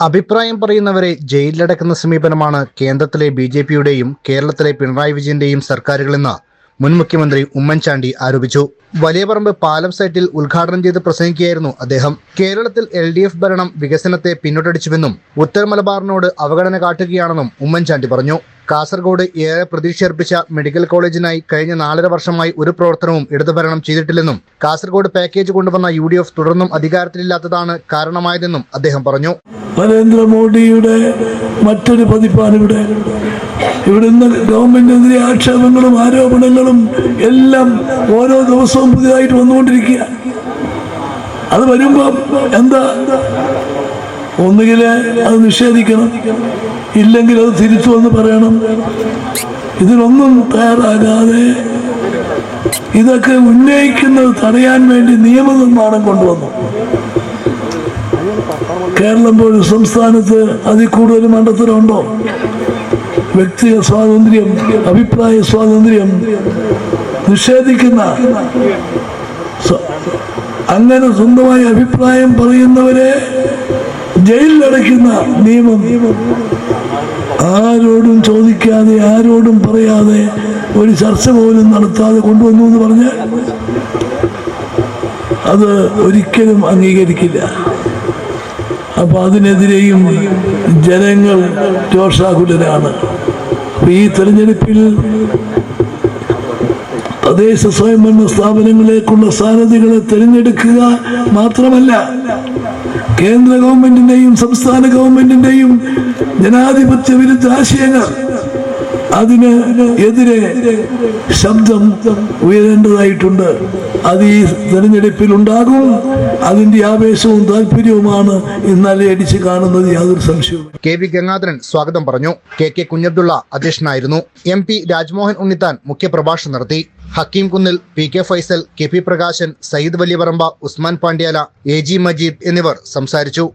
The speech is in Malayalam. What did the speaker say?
അഭിപ്രായം പറയുന്നവരെ ജയിലിലടക്കുന്ന സമീപനമാണ് കേന്ദ്രത്തിലെ ബി ജെ പിയുടെയും കേരളത്തിലെ പിണറായി വിജയന്റെയും സർക്കാരുകളെന്ന് മുൻ മുഖ്യമന്ത്രി ഉമ്മൻചാണ്ടി ആരോപിച്ചു. വലിയപറമ്പ് പാലം സൈറ്റിൽ ഉദ്ഘാടനം ചെയ്ത് പ്രസംഗിക്കുകയായിരുന്നു അദ്ദേഹം. കേരളത്തിൽ എൽ ഡി എഫ് ഭരണം വികസനത്തെ പിന്നോട്ടടിച്ചുവെന്നും ഉത്തര മലബാറിനോട് അവഗണന കാട്ടുകയാണെന്നും ഉമ്മൻചാണ്ടി പറഞ്ഞു. കാസർഗോഡ് ഏറെ പ്രതീക്ഷയർപ്പിച്ച മെഡിക്കൽ കോളേജിനായി കഴിഞ്ഞ നാലര വർഷമായി ഒരു പ്രവർത്തനവും ഇടതുഭരണം ചെയ്തിട്ടില്ലെന്നും കാസർഗോഡ് പാക്കേജ് കൊണ്ടുവന്ന യു തുടർന്നും അധികാരത്തിലില്ലാത്തതാണ് കാരണമായതെന്നും അദ്ദേഹം പറഞ്ഞു. നരേന്ദ്രമോദിയുടെ മറ്റൊരു പതിപ്പാണ് ഇവിടെ ഇവിടുന്ന് ഗവൺമെന്റിനെതിരെ ആക്ഷേപങ്ങളും ആരോപണങ്ങളും എല്ലാം ഓരോ ദിവസവും പുതിയതായിട്ട് വന്നുകൊണ്ടിരിക്കുക അത് വരുമ്പം എന്താ? ഒന്നുകിൽ അത് നിഷേധിക്കണം. ഇല്ലെങ്കിൽ അത് തിരിച്ചു വന്ന് പറയണം. ഇതിനൊന്നും തയ്യാറാകാതെ ഇതൊക്കെ ഉന്നയിക്കുന്നത് തടയാൻ വേണ്ടി നിയമനിർമ്മാണം കൊണ്ടുവന്നു. കേരളം പോലും സംസ്ഥാനത്ത് അതിൽ കൂടുതൽ മണ്ഡലത്തിലുണ്ടോ വ്യക്തിക സ്വാതന്ത്ര്യം അഭിപ്രായ സ്വാതന്ത്ര്യം നിഷേധിക്കുന്ന അങ്ങനെ സ്വന്തമായ അഭിപ്രായം പറയുന്നവരെ ജയിലിലടയ്ക്കുന്ന നിയമം ആരോടും ചോദിക്കാതെ ആരോടും പറയാതെ ഒരു ചർച്ച പോലും നടത്താതെ കൊണ്ടുവന്നു എന്ന് പറഞ്ഞാൽ അത് ഒരിക്കലും അംഗീകരിക്കില്ല. അപ്പൊ അതിനെതിരെയും ജനങ്ങൾ രോഷാകുലരാണ്. ഈ തെരഞ്ഞെടുപ്പിൽ തദ്ദേശ സ്വയംഭരണ സ്ഥാപനങ്ങളിലേക്കുള്ള സാരഥികളെ തിരഞ്ഞെടുക്കുക മാത്രമല്ല കേന്ദ്ര ഗവൺമെന്റിന്റെയും സംസ്ഥാന ഗവൺമെന്റിന്റെയും ജനാധിപത്യ വിരുദ്ധ ആശയങ്ങൾ അതിന് എതിരെ ശബ്ദം ഉയരേണ്ടതായിട്ടുണ്ട്. അത് ഈ തെരഞ്ഞെടുപ്പിൽ ഉണ്ടാകും അതിന്റെ ആവേശവും താല്പര്യവുമാണ് ഇന്നലെ അടിച്ച് കാണുന്നത്. യാതൊരു സംശയവും കെ വി ഗംഗാധരൻ സ്വാഗതം പറഞ്ഞു. കെ കെ കുഞ്ഞബ്ദുള്ള അധ്യക്ഷനായിരുന്നു. എം പി രാജ്മോഹൻ ഉണ്ണിത്താൻ മുഖ്യപ്രഭാഷണം നടത്തി. Hakeem Kunnil P K Faisal K P Prakashan Sayyid Valiyaparamba Usman Pandyala A G Majeed എന്നിവർ സംസാരിച്ചു.